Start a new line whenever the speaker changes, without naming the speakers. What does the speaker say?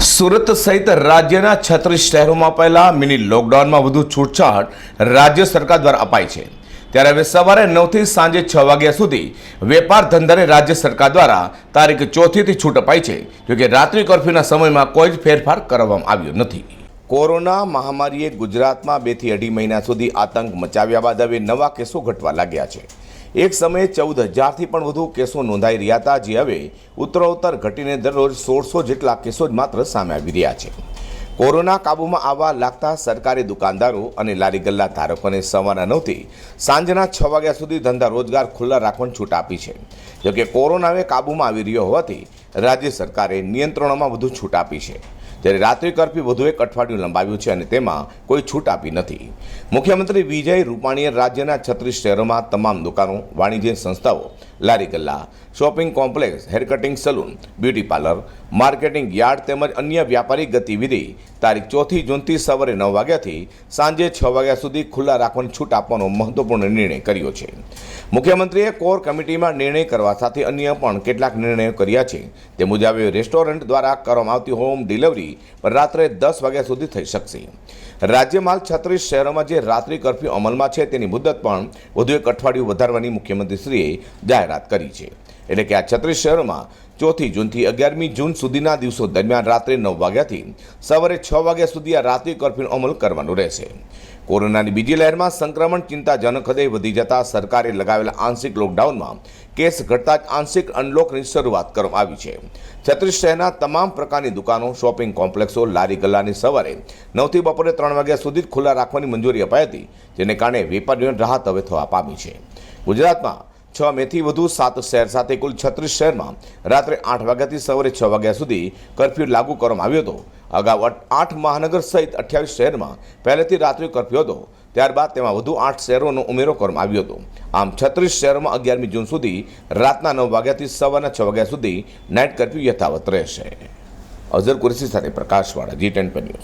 સુરત સહિત રાજ્યના છત્રીસ શહેરોમાં પહેલા મિની લોકડાઉનમાં વધુ છૂટછાટ રાજ્ય સરકાર દ્વારા અપાઈ છે. ત્યારે હવે સવારે નવથી સાંજે છ વાગ્યા સુધી વેપાર ધંધાને રાજ્ય સરકાર દ્વારા તારીખ ચોથીથી છૂટ અપાઈ છે જોકે રાત્રિ કર્ફ્યુના સમયમાં કોઈ જ ફેરફાર કરવામાં આવ્યો નથી. કોરોના મહામારીએ ગુજરાતમાં બેથી અઢી મહિના સુધી આતંક મચાવ્યા બાદ હવે નવા કેસો ઘટવા લાગ્યા છે. એક સમયે ચૌદ હજારથી પણ વધુ કેસો નોંધાઈ રહ્યા હતા, જે હવે ઉત્તરોત્તર ઘટીને દરરોજ સોળસો જેટલા કેસો જ માત્ર સામે આવી રહ્યા છે. કોરોના કાબૂમાં આવવા લાગતા સરકારી દુકાનદારો અને લારી ગલ્લા ધારકોને સવારના નવથી સાંજના છ વાગ્યા સુધી ધંધા રોજગાર ખુલ્લા રાખવાની છૂટ આપી છે. જોકે કોરોના હવે કાબૂમાં આવી રહ્યો હોવાથી રાજ્ય સરકારે નિયંત્રણોમાં વધુ છૂટ આપી છે. જ્યારે રાત્રિ કર્ફ્યુ વધુ એક અઠવાડિયું લંબાવ્યું છે અને તેમાં કોઈ છૂટ આપી નથી. મુખ્યમંત્રી વિજય રૂપાણીએ રાજ્યના છત્રીસ શહેરોમાં તમામ દુકાનો, વાણિજ્ય સંસ્થાઓ લારી ગલ્લા, shopping complex, hair cutting saloon, beauty parlour, marketing yard તેમજ અન્ય વ્યાપારિક ગતિવિધિ તારીખ ચોથી જૂનથી સવારે નવ વાગ્યાથી સાંજે છ વાગ્યા સુધી ખુલ્લા રાખવાની છૂટ આપવાનો મહત્વપૂર્ણ નિર્ણય કર્યો છે. મુખ્યમંત્રીએ કોર કમિટીમાં નિર્ણય કરવા સાથે અન્ય પણ કેટલાક નિર્ણયો કર્યા છે. તે મુજબ રેસ્ટોરન્ટ દ્વારા કરવામાં આવતી હોમ ડિલિવરી રાત્રે દસ વાગ્યા સુધી થઈ શકશે. રાજ્યમાં છત્રીસ શહેરોમાં જે રાત્રિ કર્ફ્યુ અમલમાં છે તેની મુદત પણ વધુ એક અઠવાડિયું વધારવાની મુખ્યમંત્રીશ્રીએ જાહેરાત કરી છે. એટલે કે આ છત્રીસ શહેરોમાં ચોથી જૂનથી અગિયારમી જૂન સુધીના દિવસો દરમિયાન રાત્રે નવ વાગ્યાથી સવારે છ વાગ્યા સુધી આ રાત્રિ કર્ફ્યુનો અમલ કરવાનો રહેશે. કોરોનાની બીજી લહેરમાં સંક્રમણ ચિંતાજનક હદે વધી જતા સરકારે લગાવેલા આંશિક લોકડાઉનમાં કેસ ઘટતા જ આંશિક અનલોકની શરૂઆત કરવામાં આવી છે. છત્રીસ શહેરના તમામ પ્રકારની દુકાનો, શોપિંગ કોમ્પ્લેક્સો, લારી ગલ્લાની સવારે નવથી બપોરે ત્રણ વાગ્યા સુધી જ ખુલ્લા રાખવાની મંજૂરી અપાઈ હતી, જેને કારણે વેપારીઓને રાહત હવે થવા પામી છે. ગુજરાતમાં છ મેથી વધુ સાત શહેર સાથે કુલ છત્રીસ શહેરમાં રાત્રે આઠ વાગ્યાથી સવારે છ વાગ્યા સુધી કર્ફ્યુ લાગુ કરવામાં આવ્યો હતો. અગાઉ આઠ મહાનગર સહિત અઠ્યાવીસ શહેરમાં પહેલેથી રાત્રે કર્ફ્યુ હતો. ત્યારબાદ તેમાં વધુ આઠ શહેરોનો ઉમેરો કરવામાં આવ્યો હતો. આમ છત્રીસ શહેરોમાં અગિયારમી જૂન સુધી રાતના નવ વાગ્યાથી સવારના છ વાગ્યા સુધી નાઇટ કર્ફ્યુ યથાવત રહેશે. અઝર કુરેશી સાથે પ્રકાશવાળા જી ટેન ન્યૂઝ.